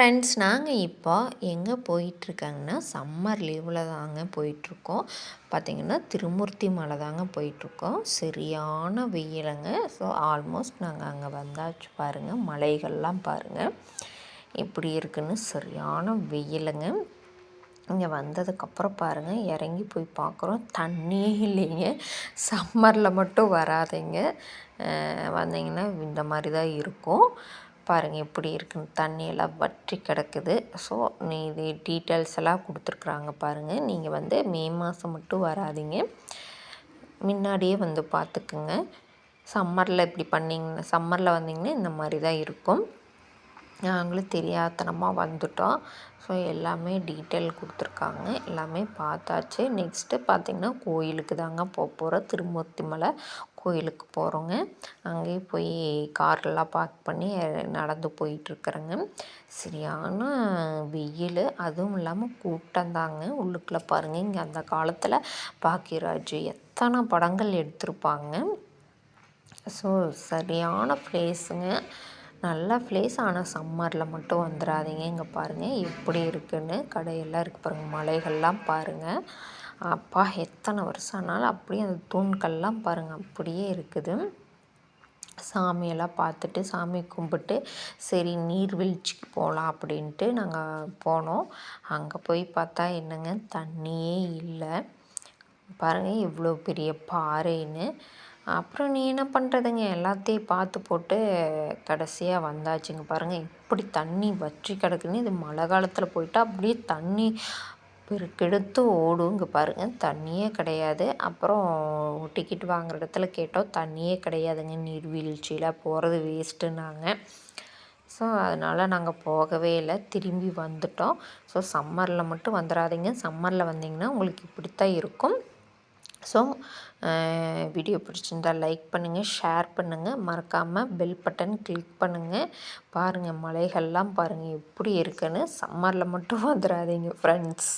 Friends நாங்கள் இப்போ எங்கே போயிட்டுருக்காங்கன்னா சம்மர் லீவில் தாங்க போயிட்டுருக்கோம். பார்த்திங்கன்னா திருமூர்த்தி மலை தாங்க போயிட்டுருக்கோம். சரியான வெயிலுங்க. ஸோ ஆல்மோஸ்ட் நாங்கள் அங்கே வந்தாச்சு பாருங்கள் மலைகள்லாம் பாருங்கள் எப்படி இருக்குன்னு சரியான வெயிலுங்க. இங்கே வந்ததுக்கப்புறம் பாருங்கள் இறங்கி போய் பார்க்குறோம் தண்ணியே இல்லைங்க. சம்மரில் மட்டும் வராதிங்க. வந்தீங்கன்னா இந்த மாதிரி தான் இருக்கும். பாருங்கள் எப்படி இருக்குன்னு. தண்ணியெல்லாம் வற்றி கிடக்குது. ஸோ நீ இது டீட்டெயில்ஸ் எல்லாம் கொடுத்துருக்குறாங்க பாருங்கள் நீங்கள் வந்து மே மாதம் மட்டும் வராதிங்க. முன்னாடியே வந்து பார்த்துக்குங்க. சம்மரில் இப்படி பண்ணிங்கன்னா சம்மரில் வந்தீங்கன்னா இந்த மாதிரி தான் இருக்கும். நாங்களும் தெரியாதனமாக வந்துட்டோம். ஸோ எல்லாமே டீட்டெயில் கொடுத்துருக்காங்க. எல்லாமே பார்த்தாச்சு. நெக்ஸ்ட்டு பார்த்திங்கன்னா கோயிலுக்கு தாங்க போக போகிறோம் திருமூர்த்தி மலை கோயிலுக்கு போகிறோங்க அங்கேயே போய் கார்லாம் பார்க் பண்ணி நடந்து போயிட்டுருக்குறேங்க. சரியான வெயில். அதுவும் இல்லாமல் கூட்டம் தாங்க. உள்ளுக்குள்ளே பாருங்கள் இங்கே அந்த காலத்தில் பாக்கியராஜ் எத்தனை படங்கள் எடுத்திருப்பாங்க. ஸோ சரியான ப்ளேஸுங்க நல்ல ப்ளேஸ் ஆனால் சம்மரில் மட்டும் வந்துடாதீங்க இங்கே பாருங்கள் எப்படி இருக்குன்னு கடையெல்லாம் இருக்குது பாருங்கள் மலைகள்லாம் பாருங்கள் அப்பா எத்தனை வருஷம் ஆனாலும் அப்படியே அந்த தூண்கள்லாம் பாருங்கள் அப்படியே இருக்குது. சாமியெல்லாம் பார்த்துட்டு சாமி கும்பிட்டு சரி நீர்வீழ்ச்சிக்கு போகலாம் அப்படின்ட்டு நாங்கள் போனோம். அங்கே போய் பார்த்தா என்னங்க தண்ணியே இல்லை. பாருங்கள் இவ்வளோ பெரிய பாறைன்னு. அப்புறம் நீ என்ன பண்ணுறதுங்க எல்லாத்தையும் பார்த்து போட்டு கடைசியாக வந்தாச்சுங்க பாருங்கள் இப்படி தண்ணி வற்றி கிடக்குன்னு இது மழை காலத்தில் போயிட்டால் அப்படியே தண்ணி பெருக்கெடுத்து ஓடுங்க பாருங்கள் தண்ணியே கிடையாது. அப்புறம் டிக்கெட் வாங்குற இடத்துல கேட்டோம். தண்ணியே கிடையாதுங்க. நீர்வீழ்ச்சியில் போகிறது வேஸ்ட்டுன்னாங்க ஸோ அதனால் நாங்கள் போகவே இல்லை. திரும்பி வந்துட்டோம். ஸோ சம்மரில் மட்டும் வந்துடாதீங்க. சம்மரில் வந்தீங்கன்னா உங்களுக்கு இப்படித்தான் இருக்கும். ஸோ வீடியோ பிடிச்சிருந்தால் லைக் பண்ணுங்கள் ஷேர் பண்ணுங்கள் மறக்காமல் பெல் பட்டன் கிளிக் பண்ணுங்கள் பாருங்கள் மலைகள்லாம் பாருங்கள் எப்படி இருக்குன்னு. சம்மரில் மட்டும் வந்துடாதீங்க ஃப்ரெண்ட்ஸ்